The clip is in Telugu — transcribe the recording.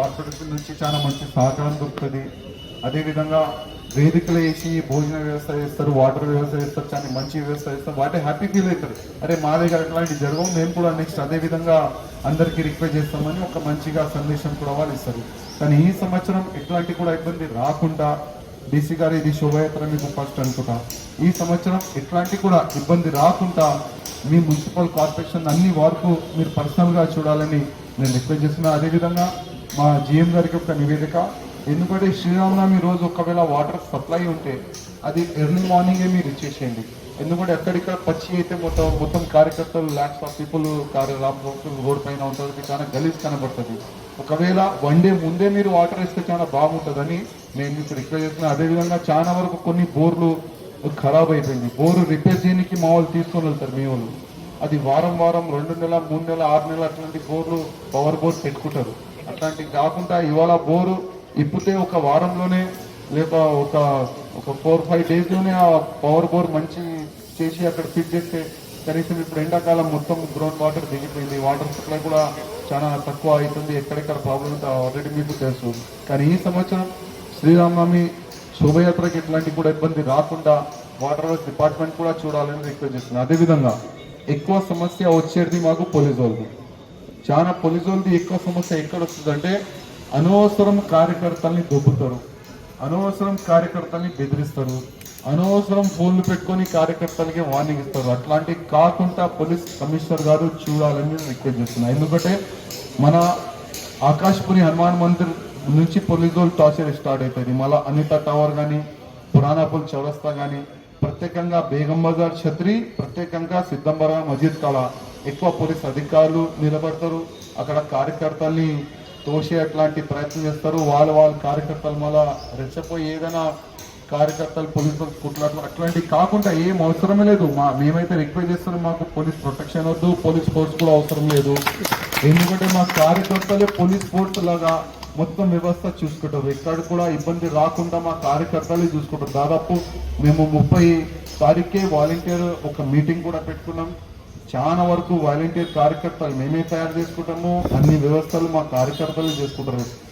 కార్పొరేషన్ నుంచి చాలా మంచి సహకారం దొరుకుతుంది. అదేవిధంగా వేదికలు వేసి భోజన వ్యవస్థ చేస్తారు వాటర్ వ్యవస్థ చేస్తారు చాలా మంచి వ్యవస్థ చేస్తారు వాటి హ్యాపీ ఫీల్ అవుతారు అరే మా దగ్గర అట్లాంటి జరగవు. మేము కూడా నెక్స్ట్ అదే విధంగా అందరికీ రిక్వెస్ట్ చేస్తామని ఒక మంచిగా సందేశం కూడా వాళ్ళు ఇస్తారు. కానీ ఈ సంవత్సరం ఎట్లాంటి కూడా ఇబ్బంది రాకుండా డీసీ గారు ఇది శోభయాత్ర మీకు ఫస్ట్ అనుకుంటా. ఈ సంవత్సరం ఎట్లాంటి కూడా ఇబ్బంది రాకుండా మీ మున్సిపల్ కార్పొరేషన్ అన్ని వరకు మీరు పర్సనల్గా చూడాలని నేను రిక్వెస్ట్ చేస్తున్నా. అదేవిధంగా మా జిఎం గారికి ఒక నివేదిక. ఎందుకంటే శ్రీరామనవమి రోజు ఒకవేళ వాటర్ సప్లై ఉంటే అది ఎర్లీ మార్నింగే మీరు ఇచ్చేసేయండి. ఎందుకంటే ఎక్కడిక్కడ పచ్చి అయితే మొత్తం మొత్తం కార్యకర్తలు ల్యాక్స్ ఆఫ్ పీపుల్ రోడ్ పైన ఉంటుంది చాలా గలీజ్ కనబడుతుంది. ఒకవేళ వన్ డే ముందే మీరు వాటర్ ఇస్తే చాలా బాగుంటుందని నేను మీకు రిక్వెస్ట్ చేస్తున్నాను అదేవిధంగా చాలా వరకు కొన్ని బోర్లు ఖరాబ్ అయిపోయింది. బోరు రిపేర్ చేయడానికి మా వాళ్ళు తీసుకొని వెళ్తారు మీ వాళ్ళు. అది వారం వారం రెండు నెలల మూడు నెలల ఆరు నెలల అట్లాంటి బోర్లు పవర్ బోర్డ్ పెట్టుకుంటారు. అట్లాంటివి కాకుండా ఇవాళ బోరు ఇప్పుతే ఒక వారంలోనే లేక ఒక ఒక ఫోర్ ఫైవ్ డేస్లోనే ఆ పవర్ బోర్ మంచి చేసి అక్కడ ఫిట్ చేస్తే కనీసం ఇప్పుడు ఎండాకాలం మొత్తం గ్రౌండ్ వాటర్ దిగిపోయింది. వాటర్ సప్లై కూడా చాలా తక్కువ అవుతుంది. ఎక్కడెక్కడ ప్రాబ్లం ఆల్రెడీ మీకు తెలుసు. కానీ ఈ సంవత్సరం శ్రీరామనవమి శోభయాత్రకి ఇట్లాంటి కూడా ఇబ్బంది రాకుండా వాటర్ వర్క్స్ డిపార్ట్మెంట్ కూడా చూడాలని రిక్వెస్ట్ చేస్తున్నాను అదేవిధంగా ఎక్కువ సమస్య వచ్చేది మాకు పోలీస్ వాళ్ళకి. చాలా పోలీసులది ఎక్కువ సమస్య ఎక్కడ వస్తుందంటే అనవసరం కార్యకర్తల్ని దొబ్బుతారు. అనవసరం కార్యకర్తల్ని బెదిరిస్తారు. అనవసరం ఫోన్లు పెట్టుకొని కార్యకర్తలకి వార్నింగ్ ఇస్తారు. అట్లాంటి కాకుండా పోలీస్ కమిషనర్ గారు చూడాలని నేను రిక్వెస్ట్ చేస్తున్నాను ఎందుకంటే మన ఆకాశపురి హనుమాన్ మందిర్ నుంచి పోలీసు వాళ్ళు టార్చర్ స్టార్ట్ అవుతుంది. మళ్ళీ అనిత టవర్ కానీ పురాణాపుల్ చౌరస్తా కానీ ప్రత్యేకంగా బేగం బజార్ ఛత్రి ప్రత్యేకంగా సిద్దంబర మజీద్ కళ ఎక్కువ పోలీస్ అధికారులు నిలబడతారు. అక్కడ కార్యకర్తల్ని తోసే అట్లాంటి ప్రయత్నం చేస్తారు. వాళ్ళు వాళ్ళ కార్యకర్తలు మళ్ళా రెచ్చపోయి ఏదైనా కార్యకర్తలు పోలీసులు కుట్లాట్లు అట్లాంటివి కాకుండా ఏం అవసరమే లేదు. మా మేమైతే రిక్వెస్ట్ చేస్తున్నాం మాకు పోలీస్ ప్రొటెక్షన్ వద్దు పోలీస్ ఫోర్స్ కూడా అవసరం లేదు. ఎందుకంటే మా కార్యకర్తలే పోలీస్ ఫోర్స్ లాగా మొత్తం వ్యవస్థ చూసుకుంటారు. ఎక్కడ కూడా ఇబ్బంది రాకుండా మా కార్యకర్తలే చూసుకుంటారు. దాదాపు మేము ముప్పై తారీఖే వాలంటీర్ ఒక మీటింగ్ కూడా పెట్టుకున్నాం. చాలా వరకు వాలంటీర్ కార్యకర్తలు మేమే తయారు చేసుకుంటాము. అన్ని వ్యవస్థలు మా కార్యకర్తలు చేసుకుంటారు.